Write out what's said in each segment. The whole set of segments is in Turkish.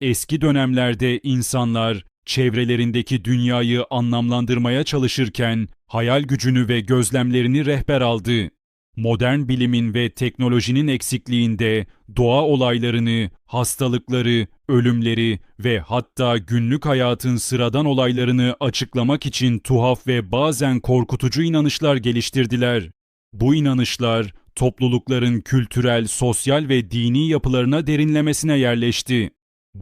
Eski dönemlerde insanlar çevrelerindeki dünyayı anlamlandırmaya çalışırken hayal gücünü ve gözlemlerini rehber aldı. Modern bilimin ve teknolojinin eksikliğinde doğa olaylarını, hastalıkları, ölümleri ve hatta günlük hayatın sıradan olaylarını açıklamak için tuhaf ve bazen korkutucu inanışlar geliştirdiler. Bu inanışlar toplulukların kültürel, sosyal ve dini yapılarına derinlemesine yerleşti.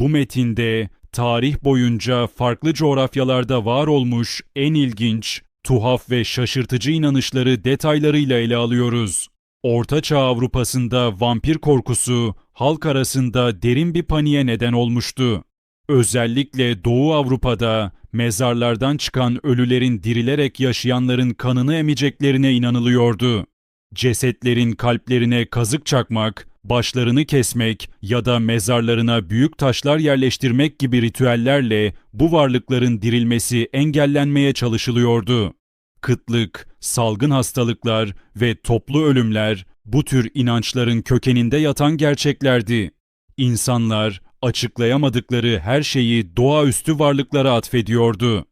Bu metinde tarih boyunca farklı coğrafyalarda var olmuş en ilginç, tuhaf ve şaşırtıcı inanışları detaylarıyla ele alıyoruz. Orta Çağ Avrupa'sında vampir korkusu halk arasında derin bir paniğe neden olmuştu. Özellikle Doğu Avrupa'da mezarlardan çıkan ölülerin dirilerek yaşayanların kanını emeceklerine inanılıyordu. Cesetlerin kalplerine kazık çakmak, başlarını kesmek ya da mezarlarına büyük taşlar yerleştirmek gibi ritüellerle bu varlıkların dirilmesi engellenmeye çalışılıyordu. Kıtlık, salgın hastalıklar ve toplu ölümler bu tür inançların kökeninde yatan gerçeklerdi. İnsanlar açıklayamadıkları her şeyi doğaüstü varlıklara atfediyordu.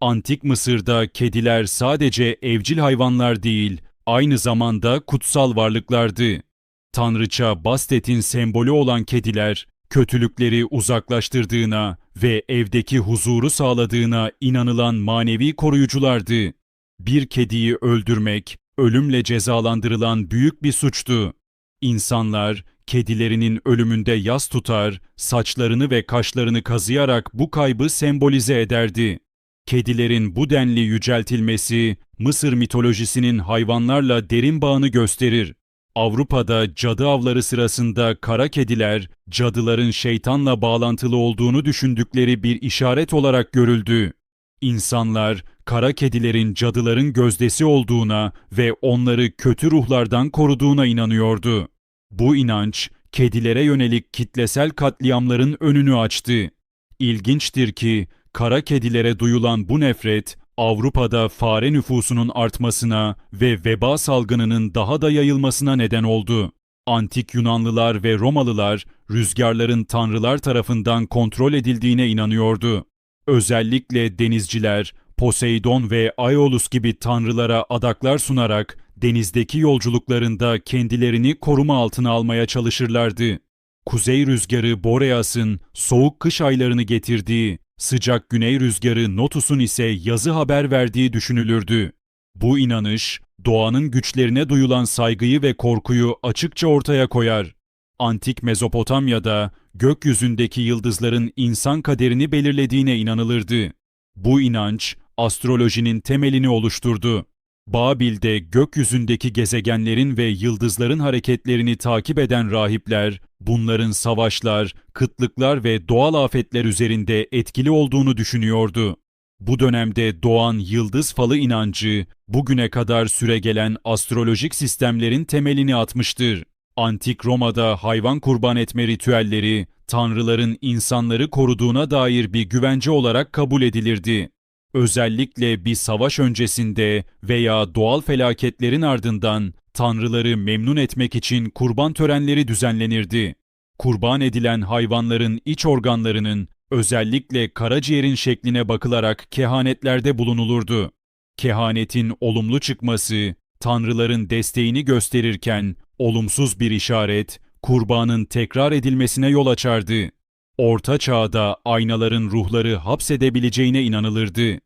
Antik Mısır'da kediler sadece evcil hayvanlar değil, aynı zamanda kutsal varlıklardı. Tanrıça Bastet'in sembolü olan kediler, kötülükleri uzaklaştırdığına ve evdeki huzuru sağladığına inanılan manevi koruyuculardı. Bir kediyi öldürmek, ölümle cezalandırılan büyük bir suçtu. İnsanlar, kedilerinin ölümünde yas tutar, saçlarını ve kaşlarını kazıyarak bu kaybı sembolize ederdi. Kedilerin bu denli yüceltilmesi, Mısır mitolojisinin hayvanlarla derin bağını gösterir. Avrupa'da cadı avları sırasında kara kediler, cadıların şeytanla bağlantılı olduğunu düşündükleri bir işaret olarak görüldü. İnsanlar, kara kedilerin cadıların gözdesi olduğuna ve onları kötü ruhlardan koruduğuna inanıyordu. Bu inanç, kedilere yönelik kitlesel katliamların önünü açtı. İlginçtir ki, kara kedilere duyulan bu nefret, Avrupa'da fare nüfusunun artmasına ve veba salgınının daha da yayılmasına neden oldu. Antik Yunanlılar ve Romalılar rüzgarların tanrılar tarafından kontrol edildiğine inanıyordu. Özellikle denizciler Poseidon ve Aeolus gibi tanrılara adaklar sunarak denizdeki yolculuklarında kendilerini koruma altına almaya çalışırlardı. Kuzey rüzgarı Boreas'ın soğuk kış aylarını getirdiği Sıcak güney rüzgarı Notus'un ise yazı haber verdiği düşünülürdü. Bu inanış, doğanın güçlerine duyulan saygıyı ve korkuyu açıkça ortaya koyar. Antik Mezopotamya'da gökyüzündeki yıldızların insan kaderini belirlediğine inanılırdı. Bu inanç, astrolojinin temelini oluşturdu. Babil'de gökyüzündeki gezegenlerin ve yıldızların hareketlerini takip eden rahipler, bunların savaşlar, kıtlıklar ve doğal afetler üzerinde etkili olduğunu düşünüyordu. Bu dönemde doğan yıldız falı inancı, bugüne kadar süregelen astrolojik sistemlerin temelini atmıştır. Antik Roma'da hayvan kurban etme ritüelleri, tanrıların insanları koruduğuna dair bir güvence olarak kabul edilirdi. Özellikle bir savaş öncesinde veya doğal felaketlerin ardından tanrıları memnun etmek için kurban törenleri düzenlenirdi. Kurban edilen hayvanların iç organlarının özellikle karaciğerin şekline bakılarak kehanetlerde bulunulurdu. Kehanetin olumlu çıkması, tanrıların desteğini gösterirken olumsuz bir işaret, kurbanın tekrar edilmesine yol açardı. Orta çağda aynaların ruhları hapsedebileceğine inanılırdı.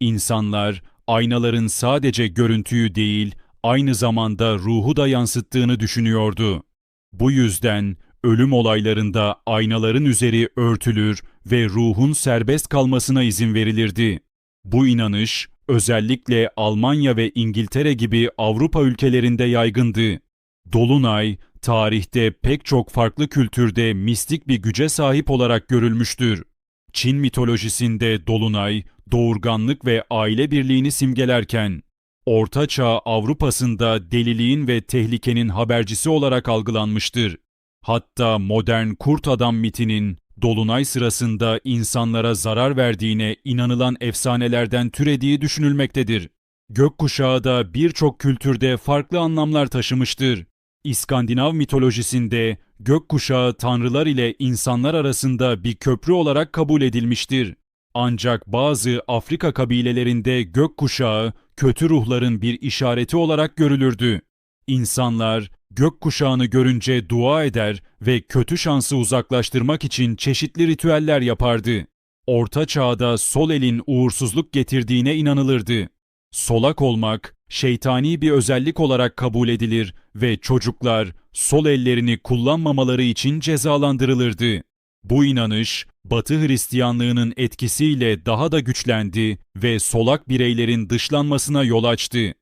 İnsanlar aynaların sadece görüntüyü değil, aynı zamanda ruhu da yansıttığını düşünüyordu. Bu yüzden ölüm olaylarında aynaların üzeri örtülür ve ruhun serbest kalmasına izin verilirdi. Bu inanış özellikle Almanya ve İngiltere gibi Avrupa ülkelerinde yaygındı. Dolunay, tarihte pek çok farklı kültürde mistik bir güce sahip olarak görülmüştür. Çin mitolojisinde dolunay, doğurganlık ve aile birliğini simgelerken, Orta Çağ Avrupa'sında deliliğin ve tehlikenin habercisi olarak algılanmıştır. Hatta modern kurt adam mitinin dolunay sırasında insanlara zarar verdiğine inanılan efsanelerden türediği düşünülmektedir. Gökkuşağı da birçok kültürde farklı anlamlar taşımıştır. İskandinav mitolojisinde gökkuşağı tanrılar ile insanlar arasında bir köprü olarak kabul edilmiştir. Ancak bazı Afrika kabilelerinde gökkuşağı kötü ruhların bir işareti olarak görülürdü. İnsanlar gökkuşağını görünce dua eder ve kötü şansı uzaklaştırmak için çeşitli ritüeller yapardı. Orta çağda sol elin uğursuzluk getirdiğine inanılırdı. Solak olmak şeytani bir özellik olarak kabul edilir ve çocuklar sol ellerini kullanmamaları için cezalandırılırdı. Bu inanış Batı Hristiyanlığının etkisiyle daha da güçlendi ve solak bireylerin dışlanmasına yol açtı.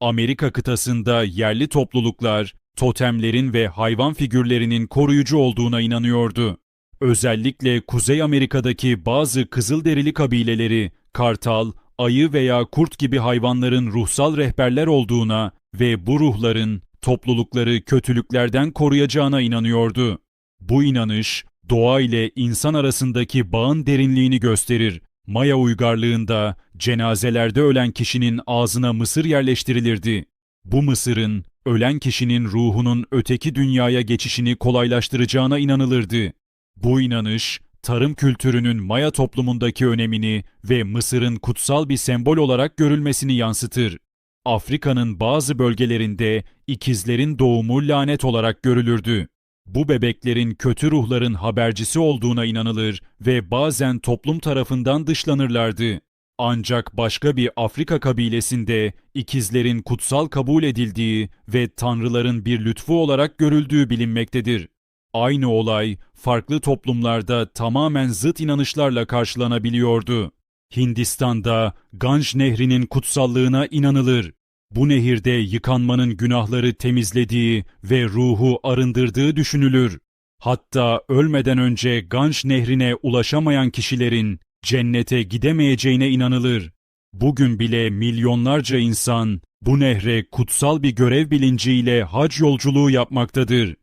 Amerika kıtasında yerli topluluklar totemlerin ve hayvan figürlerinin koruyucu olduğuna inanıyordu. Özellikle Kuzey Amerika'daki bazı Kızılderili kabileleri kartal, ayı veya kurt gibi hayvanların ruhsal rehberler olduğuna ve bu ruhların toplulukları kötülüklerden koruyacağına inanıyordu. Bu inanış doğa ile insan arasındaki bağın derinliğini gösterir. Maya uygarlığında cenazelerde ölen kişinin ağzına mısır yerleştirilirdi. Bu mısırın ölen kişinin ruhunun öteki dünyaya geçişini kolaylaştıracağına inanılırdı. Bu inanış tarım kültürünün Maya toplumundaki önemini ve Mısır'ın kutsal bir sembol olarak görülmesini yansıtır. Afrika'nın bazı bölgelerinde ikizlerin doğumu lanet olarak görülürdü. Bu bebeklerin kötü ruhların habercisi olduğuna inanılır ve bazen toplum tarafından dışlanırlardı. Ancak başka bir Afrika kabilesinde ikizlerin kutsal kabul edildiği ve tanrıların bir lütfu olarak görüldüğü bilinmektedir. Aynı olay farklı toplumlarda tamamen zıt inanışlarla karşılanabiliyordu. Hindistan'da Ganj Nehri'nin kutsallığına inanılır. Bu nehirde yıkanmanın günahları temizlediği ve ruhu arındırdığı düşünülür. Hatta ölmeden önce Ganj Nehri'ne ulaşamayan kişilerin cennete gidemeyeceğine inanılır. Bugün bile milyonlarca insan bu nehre kutsal bir görev bilinciyle hac yolculuğu yapmaktadır.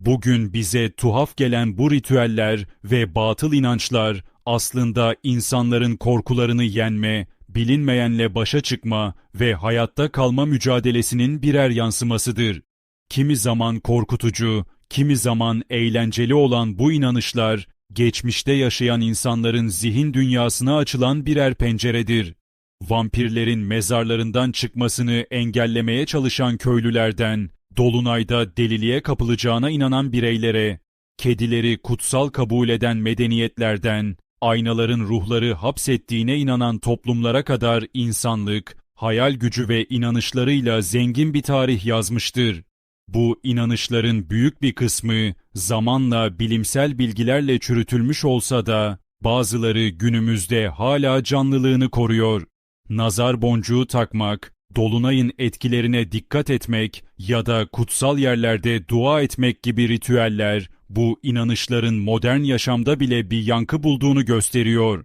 Bugün bize tuhaf gelen bu ritüeller ve batıl inançlar aslında insanların korkularını yenme, bilinmeyenle başa çıkma ve hayatta kalma mücadelesinin birer yansımasıdır. Kimi zaman korkutucu, kimi zaman eğlenceli olan bu inanışlar, geçmişte yaşayan insanların zihin dünyasına açılan birer penceredir. Vampirlerin mezarlarından çıkmasını engellemeye çalışan köylülerden, dolunayda deliliğe kapılacağına inanan bireylere, kedileri kutsal kabul eden medeniyetlerden, aynaların ruhları hapsettiğine inanan toplumlara kadar insanlık, hayal gücü ve inanışlarıyla zengin bir tarih yazmıştır. Bu inanışların büyük bir kısmı zamanla bilimsel bilgilerle çürütülmüş olsa da bazıları günümüzde hala canlılığını koruyor. Nazar boncuğu takmak, dolunayın etkilerine dikkat etmek ya da kutsal yerlerde dua etmek gibi ritüeller bu inanışların modern yaşamda bile bir yankı bulduğunu gösteriyor.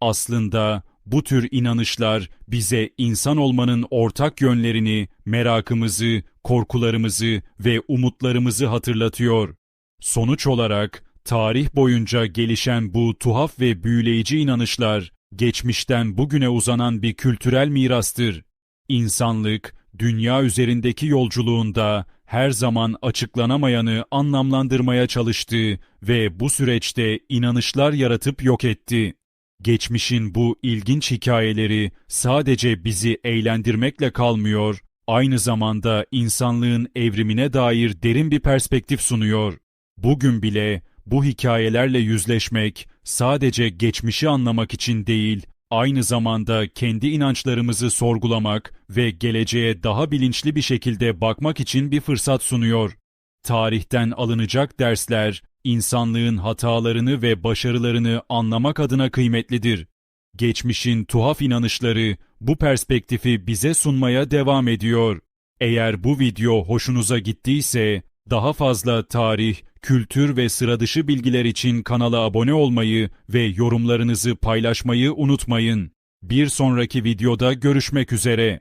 Aslında bu tür inanışlar bize insan olmanın ortak yönlerini, merakımızı, korkularımızı ve umutlarımızı hatırlatıyor. Sonuç olarak tarih boyunca gelişen bu tuhaf ve büyüleyici inanışlar geçmişten bugüne uzanan bir kültürel mirastır. İnsanlık dünya üzerindeki yolculuğunda her zaman açıklanamayanı anlamlandırmaya çalıştı ve bu süreçte inanışlar yaratıp yok etti. Geçmişin bu ilginç hikayeleri sadece bizi eğlendirmekle kalmıyor, aynı zamanda insanlığın evrimine dair derin bir perspektif sunuyor. Bugün bile bu hikayelerle yüzleşmek sadece geçmişi anlamak için değil, aynı zamanda kendi inançlarımızı sorgulamak ve geleceğe daha bilinçli bir şekilde bakmak için bir fırsat sunuyor. Tarihten alınacak dersler, insanlığın hatalarını ve başarılarını anlamak adına kıymetlidir. Geçmişin tuhaf inanışları bu perspektifi bize sunmaya devam ediyor. Eğer bu video hoşunuza gittiyse daha fazla tarih, kültür ve sıradışı bilgiler için kanala abone olmayı ve yorumlarınızı paylaşmayı unutmayın. Bir sonraki videoda görüşmek üzere.